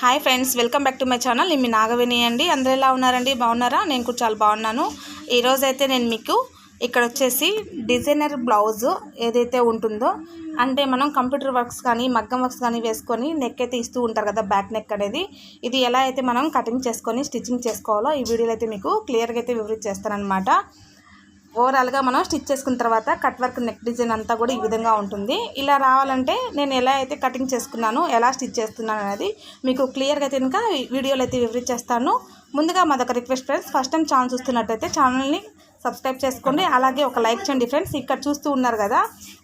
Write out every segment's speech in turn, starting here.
Hi friends welcome back to my channel. నేను మీ నాగవేణి అండి. అందరూ ఎలా ఉన్నారండి? బాగున్నారా? నేను కూడా చాలా బాగున్నాను. ఈరోజు అయితే నేను మీకు ఇక్కడ వచ్చేసి డిజైనర్ బ్లౌజ్ ఏదైతే ఉంటుందో అంటే మనం కంప్యూటర్ వర్క్స్ కానీ మగ్గం వర్క్స్ కానీ వేసుకొని నెక్ అయితే ఇస్తూ ఉంటారు కదా బ్యాక్ నెక్ అనేది. ఇది ఎలా అయితే మనం కటింగ్ చేసుకొని స్టిచ్చింగ్ చేసుకోవాలో ఈ వీడియోలో అయితే మీకు క్లియర్గా అయితే వివరించేస్తానమాట ఓవరాల్గా మనం స్టిచ్ చేసుకున్న తర్వాత కట్ వర్క్ నెక్ డిజైన్ అంతా కూడా ఈ విధంగా ఉంటుంది. ఇలా రావాలంటే నేను ఎలా అయితే కటింగ్ చేసుకున్నాను ఎలా స్టిచ్ చేస్తున్నాను అనేది మీకు క్లియర్గా అయితే ఇంకా వీడియోలో అయితే వివరించేస్తాను ముందుగా మా దగ్గర request friends first time channel చూస్తున్నట్టయితే ఛానల్ని సబ్స్క్రైబ్ చేసుకోండి అలాగే ఒక లైక్ చేయండి ఫ్రెండ్స్. ఇక్కడ చూస్తూ ఉన్నారు కదా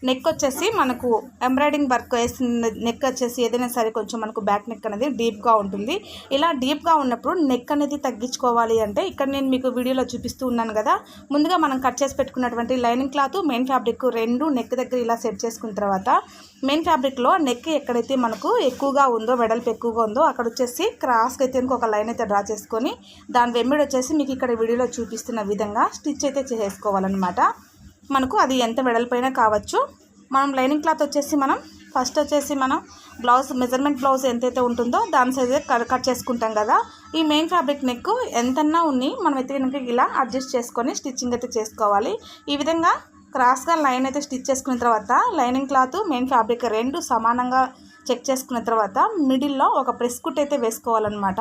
నెక్ వచ్చేసి మనకు ఎంబ్రాయిడింగ్ వర్క్ వేసిన నెక్ వచ్చేసి ఏదైనా సరే కొంచెం మనకు బ్యాక్ నెక్ అనేది డీప్గా ఉంటుంది. ఇలా డీప్గా ఉన్నప్పుడు నెక్ అనేది తగ్గించుకోవాలి అంటే ఇక్కడ నేను మీకు వీడియోలో చూపిస్తూ ఉన్నాను కదా ముందుగా మనం కట్ చేసి పెట్టుకున్నటువంటి లైనింగ్ క్లాత్ మెయిన్ ఫ్యాబ్రిక్ రెండు నెక్ దగ్గర ఇలా సెట్ చేసుకున్న తర్వాత మెయిన్ ఫ్యాబ్రిక్లో నెక్ ఎక్కడైతే మనకు ఎక్కువగా ఉందో వెడల్పు ఎక్కువగా ఉందో అక్కడ వచ్చేసి క్రాస్కి అయితే ఒక లైన్ అయితే డ్రా చేసుకొని దాని వెమ్మిడి వచ్చేసి మీకు ఇక్కడ వీడియోలో చూపిస్తున్న విధంగా స్టిచ్ అయితే చేసుకోవాలన్నమాట. మనకు అది ఎంత వెడల్పైనా కావచ్చు. మనం లైనింగ్ క్లాత్ వచ్చేసి మనం ఫస్ట్ వచ్చేసి మనం బ్లౌజ్ మెజర్మెంట్ బ్లౌజ్ ఎంతైతే ఉంటుందో దాని సైజ్ కట్ చేసుకుంటాం కదా. ఈ మెయిన్ ఫ్యాబ్రిక్ నెక్ ఎంతన్నా ఉన్ని మనం అయితే కనుక ఇలా అడ్జస్ట్ చేసుకొని స్టిచ్చింగ్ అయితే చేసుకోవాలి. ఈ విధంగా క్రాస్గా లైన్ అయితే స్టిచ్ చేసుకున్న తర్వాత లైనింగ్ క్లాత్ మెయిన్ ఫ్యాబ్రిక్ రెండు సమానంగా చెక్ చేసుకున్న తర్వాత మిడిల్లో ఒక ప్రెస్ కుట్ అయితే వేసుకోవాలన్నమాట.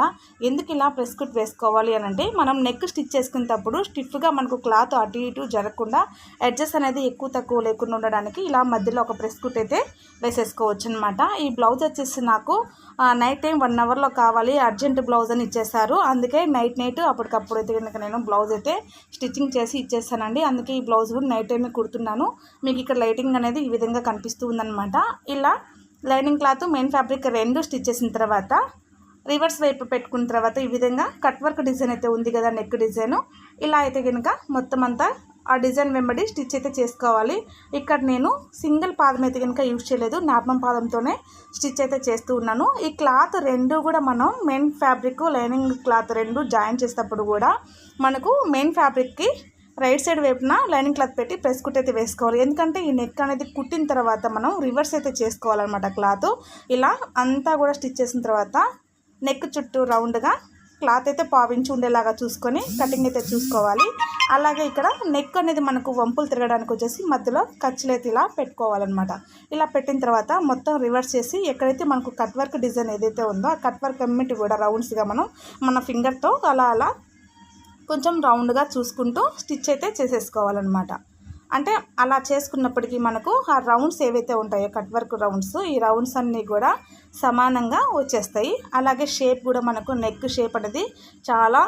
ఎందుకు ఇలా ప్రెస్ కుట్ వేసుకోవాలి అని అంటే మనం నెక్ స్టిచ్ చేసుకునేటప్పుడు స్టిఫ్గా మనకు క్లాత్ అటు ఇటు జరగకుండా ఎడ్జెస్ అనేది ఎక్కువ తక్కువ లేకుండా ఉండడానికి ఇలా మధ్యలో ఒక ప్రెస్ కుట్ అయితే వేసేసుకోవచ్చు అనమాట ఈ బ్లౌజ్ వచ్చేసి నాకు నైట్ టైం వన్ అవర్లో కావాలి అర్జెంట్ బ్లౌజ్ అని ఇచ్చేసారు అందుకే నైట్ నైట్ అప్పటికప్పుడు అయితే కనుక నేను బ్లౌజ్ అయితే స్టిచ్చింగ్ చేసి ఇచ్చేసానండి. అందుకే ఈ బ్లౌజ్ కూడా నైట్ టైమే కుడుతున్నాను. మీకు ఇక్కడ లైటింగ్ అనేది ఈ విధంగా కనిపిస్తూ ఉందన్నమాట. ఇలా లైనింగ్ క్లాత్ మెయిన్ ఫ్యాబ్రిక్ రెండు స్టిచ్ చేసిన తర్వాత రివర్స్ వైపు పెట్టుకున్న తర్వాత ఈ విధంగా కట్ వర్క్ డిజైన్ అయితే ఉంది కదా నెక్ డిజైన్. ఇలా అయితే కనుక మొత్తం అంతా ఆ డిజైన్ వెంబడి స్టిచ్ అయితే చేసుకోవాలి. ఇక్కడ నేను సింగిల్ పాదం అయితే కనుక యూజ్ చేయలేదు నార్మల్ పాదంతోనే స్టిచ్ అయితే చేస్తూ ఉన్నాను. ఈ క్లాత్ రెండు కూడా మనం మెయిన్ ఫ్యాబ్రిక్ లైనింగ్ క్లాత్ రెండు జాయిన్ చేసేటప్పుడు కూడా మనకు మెయిన్ ఫ్యాబ్రిక్కి రైట్ సైడ్ వైపున లైనింగ్ క్లాత్ పెట్టి ప్రెస్ కుట్ అయితే వేసుకోవాలి. ఎందుకంటే ఈ నెక్ అనేది కుట్టిన తర్వాత మనం రివర్స్ అయితే చేసుకోవాలన్నమాట క్లాత్. ఇలా అంతా కూడా స్టిచ్ చేసిన తర్వాత నెక్ చుట్టూ రౌండ్గా క్లాత్ అయితే పావించి ఉండేలాగా చూసుకొని కటింగ్ అయితే చూసుకోవాలి. అలాగే ఇక్కడ నెక్ అనేది మనకు వంపులు తిరగడానికి వచ్చేసి మధ్యలో ఖర్చులు అయితే ఇలా పెట్టుకోవాలన్నమాట. ఇలా పెట్టిన తర్వాత మొత్తం రివర్స్ చేసి ఎక్కడైతే మనకు కట్ వర్క్ డిజైన్ ఏదైతే ఉందో ఆ కట్ వర్క్ అన్నిటి కూడా రౌండ్స్గా మనం మన ఫింగర్తో అలా అలా కొంచెం రౌండ్గా చూసుకుంటూ స్టిచ్ అయితే చేసేసుకోవాలన్నమాట. అంటే అలా చేసుకున్నప్పటికీ మనకు ఆ రౌండ్స్ ఏవైతే ఉంటాయో కట్ వర్క్ రౌండ్స్ ఈ రౌండ్స్ అన్నీ కూడా సమానంగా వచ్చేస్తాయి. అలాగే షేప్ కూడా మనకు నెక్ షేప్ అనేది చాలా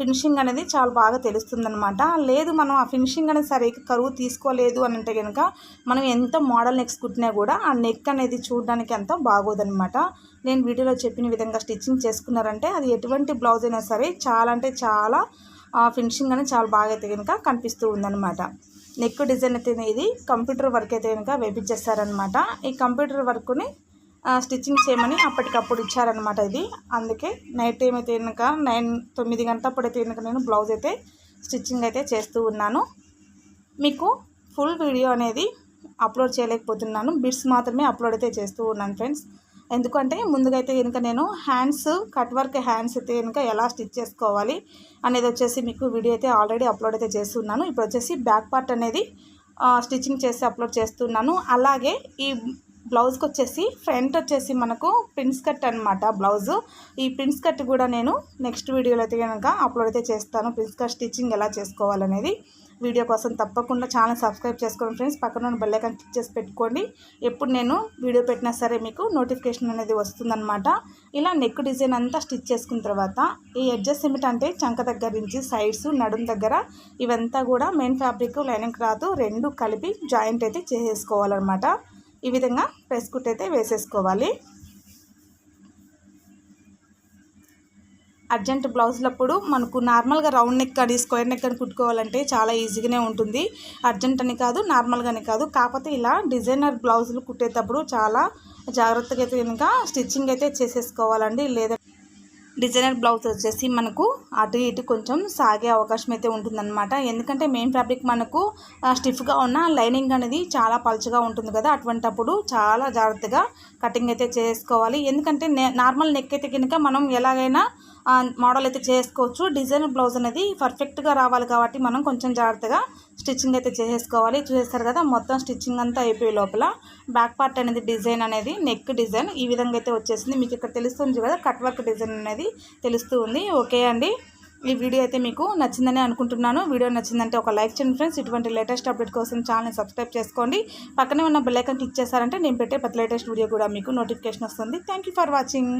ఫినిషింగ్ అనేది చాలా బాగా తెలుస్తుందనమాట లేదు మనం ఆ ఫినిషింగ్ అనేది సరిగ్గా కరువు తీసుకోలేదు అని అంటే కనుక మనం ఎంత మోడల్ నెక్స్ కుట్టినా కూడా ఆ నెక్ అనేది చూడడానికి అంత బాగోదనమాట నేను వీడియోలో చెప్పిన విధంగా స్టిచ్చింగ్ చేసుకున్నారంటే అది ఎటువంటి బ్లౌజ్ అయినా సరే చాలా అంటే చాలా ఫినిషింగ్ అనేది చాలా బాగా అయితే కనుక కనిపిస్తూ ఉందన్నమాట. నెక్ డిజైన్ అయితే ఇది కంప్యూటర్ వర్క్ అయితే కనుక వేపించేస్తారనమాట ఈ కంప్యూటర్ వర్క్ని స్టిచ్చింగ్ చేయమని అప్పటికప్పుడు ఇచ్చారనమాట ఇది. అందుకే నైట్ టైం అయితే కనుక నైన్ తొమ్మిది గంటలప్పుడు అయితే కనుక నేను బ్లౌజ్ అయితే స్టిచ్చింగ్ అయితే చేస్తూ ఉన్నాను. మీకు ఫుల్ వీడియో అనేది అప్లోడ్ చేయలేకపోతున్నాను. బిట్స్ మాత్రమే అప్లోడ్ అయితే చేస్తూ ఉన్నాను ఫ్రెండ్స్. ఎందుకంటే ముందుగా అయితే కనుక నేను హ్యాండ్స్ కట్ వర్క్ హ్యాండ్స్ అయితే కనుక ఎలా స్టిచ్ చేసుకోవాలి అనేది వచ్చేసి మీకు వీడియో అయితే ఆల్రెడీ అప్లోడ్ అయితే చేస్తున్నాను. ఇప్పుడు వచ్చేసి బ్యాక్ పార్ట్ అనేది స్టిచ్చింగ్ చేసి అప్లోడ్ చేస్తున్నాను. అలాగే ఈ బ్లౌజ్కి వచ్చేసి ఫ్రంట్ వచ్చేసి మనకు ప్రిన్స్ కట్ అనమాట బ్లౌజు. ఈ ప్రిన్స్ కట్ కూడా నేను నెక్స్ట్ వీడియోలో అయితే కనుక అప్లోడ్ అయితే చేస్తాను. ప్రిన్స్ కట్ స్టిచ్చింగ్ ఎలా చేసుకోవాలనేది. వీడియో కోసం తప్పకుండా ఛానల్ సబ్స్క్రైబ్ చేసుకోండి ఫ్రెండ్స్. పక్కన ఉన్న బెల్లైకాన్ క్లిక్ చేసి పెట్టుకోండి. ఎప్పుడు నేను వీడియో పెట్టినా సరే మీకు నోటిఫికేషన్ అనేది వస్తుందన్నమాట. ఇలా నెక్ డిజైన్ అంతా స్టిచ్ చేసుకున్న తర్వాత ఈ ఎడ్జెస్ ఏమిటంటే చంక దగ్గర నుంచి సైడ్స్ నడుం దగ్గర ఇవంతా కూడా మెయిన్ ఫ్యాబ్రిక్ లైనింగ్ క్లాత్ రెండు కలిపి జాయింట్ అయితే చేసేసుకోవాలన్నమాట. ఈ విధంగా ప్రెస్ కుట్ అయితే వేసేసుకోవాలి. అర్జెంట్ బ్లౌజులప్పుడు మనకు నార్మల్గా రౌండ్ నెక్ అని స్క్వేర్ నెక్ అని కుట్టుకోవాలంటే చాలా ఈజీగానే ఉంటుంది. అర్జెంట్ అని కాదు నార్మల్గానే కాదు. కాకపోతే ఇలా డిజైనర్ బ్లౌజులు కుట్టేటప్పుడు చాలా జాగ్రత్తగా అయితే కనుక స్టిచ్చింగ్ అయితే చేసేసుకోవాలండి. లేదా డిజైనర్ బ్లౌజ్ వచ్చేసి మనకు అటు ఇటు కొంచెం సాగే అవకాశం అయితే ఉంటుందన్నమాట. ఎందుకంటే మెయిన్ ఫ్యాబ్రిక్ మనకు స్టిఫ్గా ఉన్న లైనింగ్ అనేది చాలా పలుచగా ఉంటుంది కదా. అటువంటప్పుడు చాలా జాగ్రత్తగా కటింగ్ అయితే చేసుకోవాలి. ఎందుకంటే నార్మల్ నెక్ అయితే కనుక మనం ఎలాగైనా మోడల్ అయితే చేసుకోవచ్చు. డిజైనర్ బ్లౌజ్ అనేది పర్ఫెక్ట్గా రావాలి కాబట్టి మనం కొంచెం జాగ్రత్తగా స్టిచ్చింగ్ అయితే చేసేసుకోవాలి. చూసేస్తారు కదా మొత్తం స్టిచ్చింగ్ అంతా అయిపోయి లోపల బ్యాక్ పార్ట్ అనేది డిజైన్ అనేది నెక్ డిజైన్ ఈ విధంగా అయితే వచ్చేసింది. మీకు ఇక్కడ తెలుస్తుంది కదా కట్ వర్క్ డిజైన్ అనేది తెలుస్తూ ఉంది. ఓకే అండి. ఈ వీడియో అయితే మీకు నచ్చిందని అనుకుంటున్నాను. వీడియో నచ్చిందంటే ఒక లైక్ చేయండి ఫ్రెండ్స్. ఇటువంటి లేటెస్ట్ అప్డేట్ కోసం ఛానల్ని సబ్స్క్రైబ్ చేసుకోండి. పక్కనే ఉన్న బెల్లైకన్ క్లిక్ చేశారంటే నేను పెట్టే ప్రతి లేటెస్ట్ వీడియో కూడా మీకు నోటిఫికేషన్ వస్తుంది. Thank for watching.